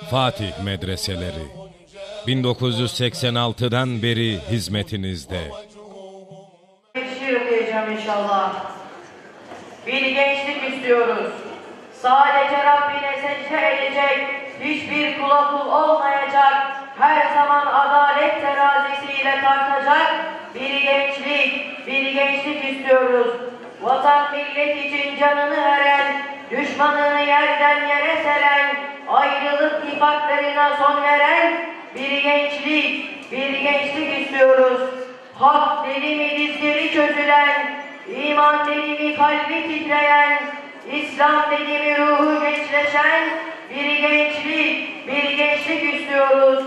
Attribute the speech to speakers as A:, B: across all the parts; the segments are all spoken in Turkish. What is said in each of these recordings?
A: Fatih Medreseleri 1986'dan beri hizmetinizde.
B: Şiir okuyacağım inşallah. Bir gençlik istiyoruz. Sadece Rabbine secde edecek, hiçbir kula kul olmayacak, her zaman adalet terazisiyle tartacak bir gençlik, bir gençlik istiyoruz. Vatan millet için canını veren, düşmanını yerden yere seren, ayrılık nifaklarına son veren bir gençlik, bir gençlik istiyoruz. Hak deli mi dizleri çözülen, iman deli mi kalbi titreyen, İslam deli mi ruhu gençleşen, bir gençlik, bir gençlik istiyoruz.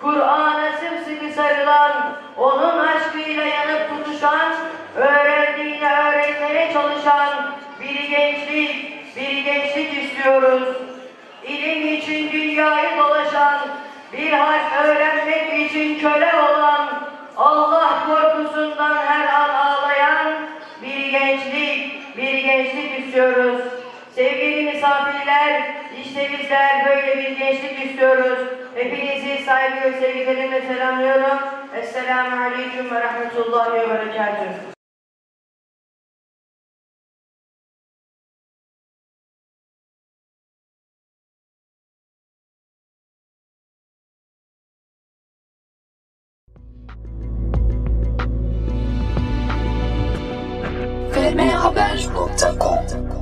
B: Kur'an'a sımsıkı sarılan, onun aşkıyla yanıp tutuşan, öğrendiğini öğretmeye çalışan bir gençlik, bir gençlik istiyoruz. Gençlik, istiyoruz. Sevgili misafirler, işte bizler böyle bir gençlik istiyoruz. Hepinizi saygı ve sevgilerimle selamlıyorum. Esselamu Aleyküm ve Rahmetullahi ve Berekatuhu.
C: fmhaber.com